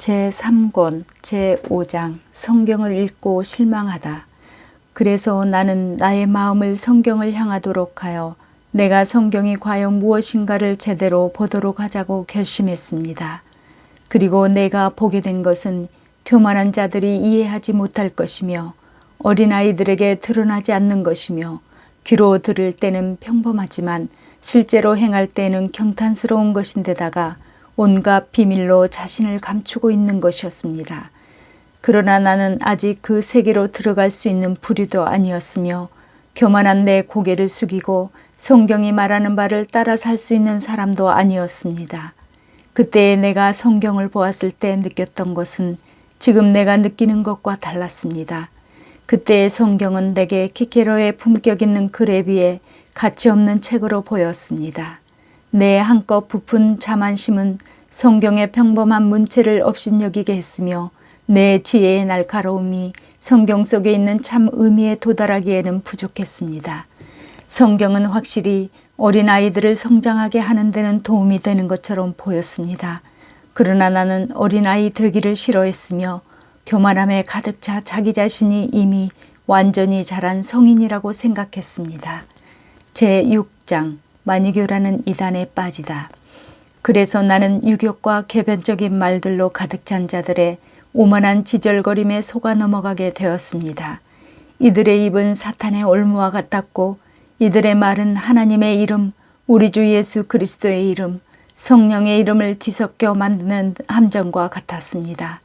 제3권 제5장 성경을 읽고 실망하다. 그래서 나는 나의 마음을 성경을 향하도록 하여 내가 성경이 과연 무엇인가를 제대로 보도록 하자고 결심했습니다. 그리고 내가 보게 된 것은 교만한 자들이 이해하지 못할 것이며 어린아이들에게 드러나지 않는 것이며 귀로 들을 때는 평범하지만 실제로 행할 때는 경탄스러운 것인데다가 온갖 비밀로 자신을 감추고 있는 것이었습니다. 그러나 나는 아직 그 세계로 들어갈 수 있는 부류도 아니었으며 교만한 내 고개를 숙이고 성경이 말하는 바를 따라 살 수 있는 사람도 아니었습니다. 그때 내가 성경을 보았을 때 느꼈던 것은 지금 내가 느끼는 것과 달랐습니다. 그때의 성경은 내게 키케로의 품격 있는 글에 비해 가치 없는 책으로 보였습니다. 내 한껏 부푼 자만심은 성경의 평범한 문체를 업신여기게 했으며 내 지혜의 날카로움이 성경 속에 있는 참 의미에 도달하기에는 부족했습니다. 성경은 확실히 어린아이들을 성장하게 하는 데는 도움이 되는 것처럼 보였습니다. 그러나 나는 어린아이 되기를 싫어했으며 교만함에 가득 차 자기 자신이 이미 완전히 자란 성인이라고 생각했습니다. 제 6장 마니교라는 이단에 빠지다. 그래서 나는 유격과 개변적인 말들로 가득 찬 자들의 오만한 지절거림에 속아 넘어가게 되었습니다. 이들의 입은 사탄의 올무와 같았고 이들의 말은 하나님의 이름, 우리 주 예수 그리스도의 이름, 성령의 이름을 뒤섞여 만드는 함정과 같았습니다.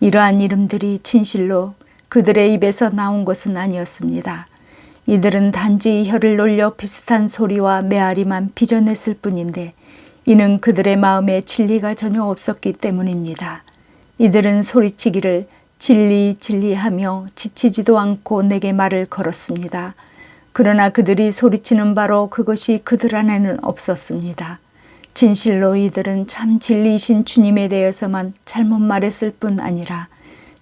이러한 이름들이 진실로 그들의 입에서 나온 것은 아니었습니다. 이들은 단지 혀를 놀려 비슷한 소리와 메아리만 빚어냈을 뿐인데 이는 그들의 마음에 진리가 전혀 없었기 때문입니다. 이들은 소리치기를 진리 진리하며 지치지도 않고 내게 말을 걸었습니다. 그러나 그들이 소리치는 바로 그것이 그들 안에는 없었습니다. 진실로 이들은 참 진리이신 주님에 대해서만 잘못 말했을 뿐 아니라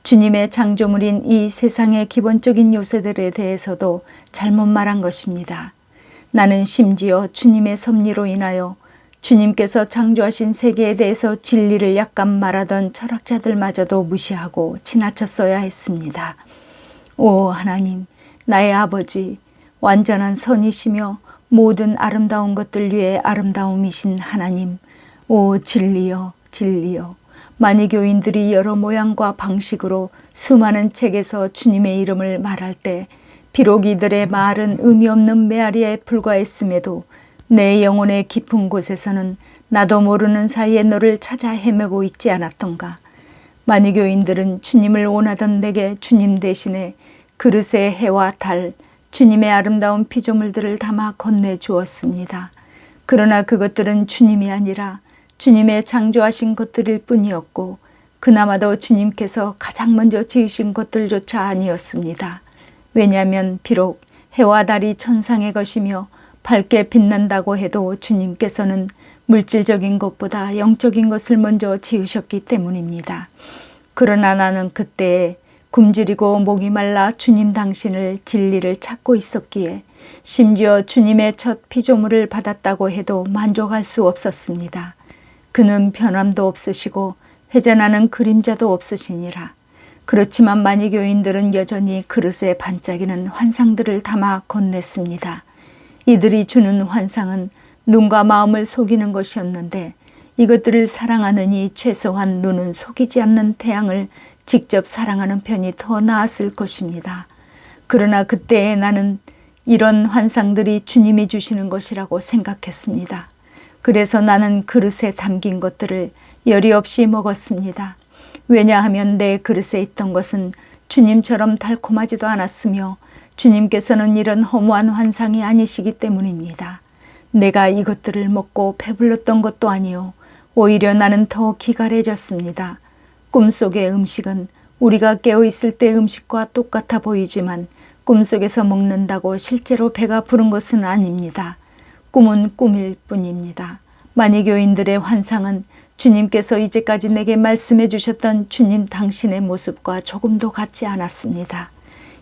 주님의 창조물인 이 세상의 기본적인 요새들에 대해서도 잘못 말한 것입니다. 나는 심지어 주님의 섭리로 인하여 주님께서 창조하신 세계에 대해서 진리를 약간 말하던 철학자들마저도 무시하고 지나쳤어야 했습니다. 오 하나님, 나의 아버지, 완전한 선이시며 모든 아름다운 것들 위에 아름다움이신 하나님, 오 진리여, 진리여. 만이교인들이 여러 모양과 방식으로 수많은 책에서 주님의 이름을 말할 때 비록 이들의 말은 의미 없는 메아리에 불과했음에도 내 영혼의 깊은 곳에서는 나도 모르는 사이에 너를 찾아 헤매고 있지 않았던가. 만이교인들은 주님을 원하던 내게 주님 대신에 그릇에 해와 달, 주님의 아름다운 피조물들을 담아 건네 주었습니다. 그러나 그것들은 주님이 아니라 주님의 창조하신 것들일 뿐이었고 그나마도 주님께서 가장 먼저 지으신 것들조차 아니었습니다. 왜냐하면 비록 해와 달이 천상의 것이며 밝게 빛난다고 해도 주님께서는 물질적인 것보다 영적인 것을 먼저 지으셨기 때문입니다. 그러나 나는 그때 굶주리고 목이 말라 주님 당신을 진리를 찾고 있었기에 심지어 주님의 첫 피조물을 받았다고 해도 만족할 수 없었습니다. 그는 변함도 없으시고 회전하는 그림자도 없으시니라. 그렇지만 만이교인들은 여전히 그릇에 반짝이는 환상들을 담아 건넸습니다. 이들이 주는 환상은 눈과 마음을 속이는 것이었는데 이것들을 사랑하느니 최소한 눈은 속이지 않는 태양을 직접 사랑하는 편이 더 나았을 것입니다. 그러나 그때에 나는 이런 환상들이 주님이 주시는 것이라고 생각했습니다. 그래서 나는 그릇에 담긴 것들을 열이 없이 먹었습니다. 왜냐하면 내 그릇에 있던 것은 주님처럼 달콤하지도 않았으며 주님께서는 이런 허무한 환상이 아니시기 때문입니다. 내가 이것들을 먹고 배불렀던 것도 아니요. 오히려 나는 더 기갈해졌습니다. 꿈속의 음식은 우리가 깨어있을 때 음식과 똑같아 보이지만 꿈속에서 먹는다고 실제로 배가 부른 것은 아닙니다. 꿈은 꿈일 뿐입니다. 만이교인들의 환상은 주님께서 이제까지 내게 말씀해 주셨던 주님 당신의 모습과 조금도 같지 않았습니다.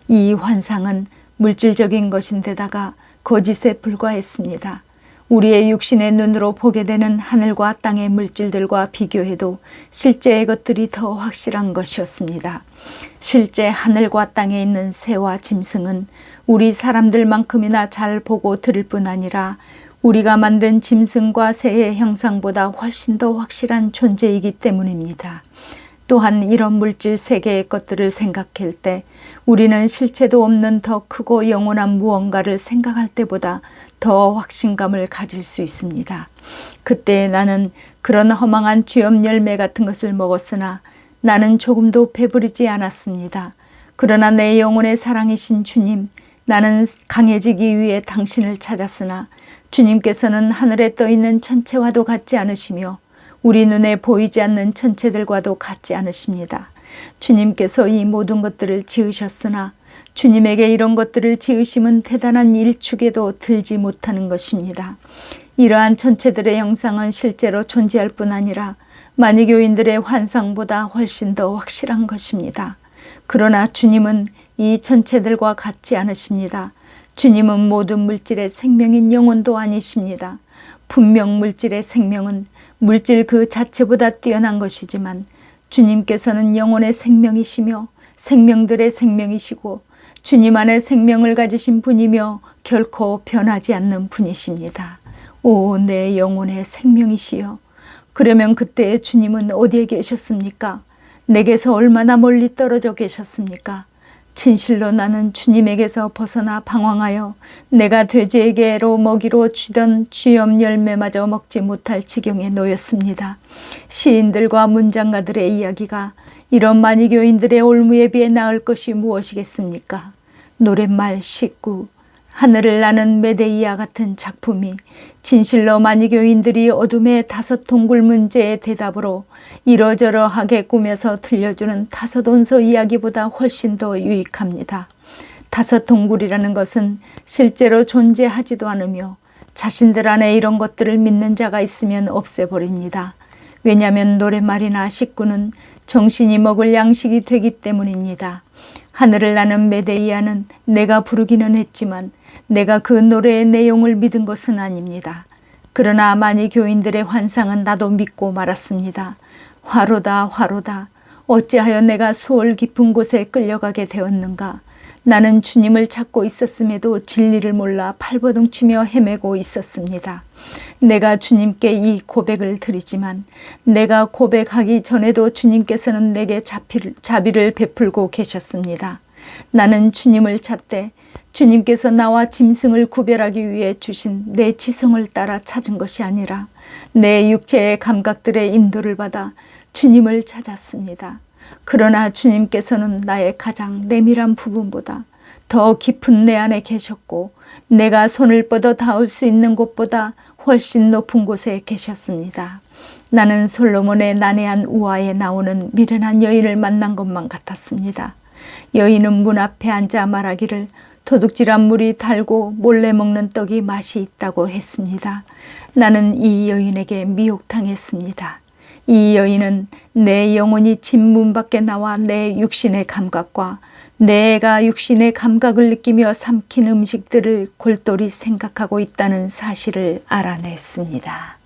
이 환상은 물질적인 것인데다가 거짓에 불과했습니다. 우리의 육신의 눈으로 보게 되는 하늘과 땅의 물질들과 비교해도 실제의 것들이 더 확실한 것이었습니다. 실제 하늘과 땅에 있는 새와 짐승은 우리 사람들만큼이나 잘 보고 들을 뿐 아니라 우리가 만든 짐승과 새의 형상보다 훨씬 더 확실한 존재이기 때문입니다. 또한 이런 물질 세계의 것들을 생각할 때 우리는 실체도 없는 더 크고 영원한 무언가를 생각할 때보다 더 확신감을 가질 수 있습니다. 그때 나는 그런 허망한 쥐염 열매 같은 것을 먹었으나 나는 조금도 배부르지 않았습니다. 그러나 내 영혼의 사랑이신 주님, 나는 강해지기 위해 당신을 찾았으나 주님께서는 하늘에 떠 있는 천체와도 같지 않으시며 우리 눈에 보이지 않는 천체들과도 같지 않으십니다. 주님께서 이 모든 것들을 지으셨으나 주님에게 이런 것들을 지으심은 대단한 일축에도 들지 못하는 것입니다. 이러한 천체들의 형상은 실제로 존재할 뿐 아니라 만이교인들의 환상보다 훨씬 더 확실한 것입니다. 그러나 주님은 이 천체들과 같지 않으십니다. 주님은 모든 물질의 생명인 영혼도 아니십니다. 분명 물질의 생명은 물질 그 자체보다 뛰어난 것이지만 주님께서는 영혼의 생명이시며 생명들의 생명이시고 주님 안에 생명을 가지신 분이며 결코 변하지 않는 분이십니다. 오, 내 영혼의 생명이시여. 그러면 그때 주님은 어디에 계셨습니까? 내게서 얼마나 멀리 떨어져 계셨습니까? 진실로 나는 주님에게서 벗어나 방황하여 내가 돼지에게로 먹이로 쥐던 쥐염 열매마저 먹지 못할 지경에 놓였습니다. 시인들과 문장가들의 이야기가 이런 만이교인들의 올무에 비해 나을 것이 무엇이겠습니까? 노랫말 19 하늘을 나는 메데이아 같은 작품이 진실로 만이교인들이 어둠의 다섯 동굴 문제의 대답으로 이러저러하게 꾸며서 들려주는 다섯 온서 이야기보다 훨씬 더 유익합니다. 다섯 동굴이라는 것은 실제로 존재하지도 않으며 자신들 안에 이런 것들을 믿는 자가 있으면 없애버립니다. 왜냐하면 노랫말이나 식구는 정신이 먹을 양식이 되기 때문입니다. 하늘을 나는 메데이아는 내가 부르기는 했지만 내가 그 노래의 내용을 믿은 것은 아닙니다. 그러나 많이 교인들의 환상은 나도 믿고 말았습니다. 화로다 화로다 어찌하여 내가 수월 깊은 곳에 끌려가게 되었는가 나는 주님을 찾고 있었음에도 진리를 몰라 팔버둥치며 헤매고 있었습니다. 내가 주님께 이 고백을 드리지만 내가 고백하기 전에도 주님께서는 내게 자비를, 베풀고 계셨습니다. 나는 주님을 찾되 주님께서 나와 짐승을 구별하기 위해 주신 내 지성을 따라 찾은 것이 아니라 내 육체의 감각들의 인도를 받아 주님을 찾았습니다. 그러나 주님께서는 나의 가장 내밀한 부분보다 더 깊은 내 안에 계셨고 내가 손을 뻗어 닿을 수 있는 곳보다 훨씬 높은 곳에 계셨습니다. 나는 솔로몬의 난해한 우화에 나오는 미련한 여인을 만난 것만 같았습니다. 여인은 문 앞에 앉아 말하기를 도둑질한 물이 달고 몰래 먹는 떡이 맛이 있다고 했습니다. 나는 이 여인에게 미혹당했습니다. 이 여인은 내 영혼이 집문 밖에 나와 내 육신의 감각과 내가 육신의 감각을 느끼며 삼킨 음식들을 골똘히 생각하고 있다는 사실을 알아냈습니다.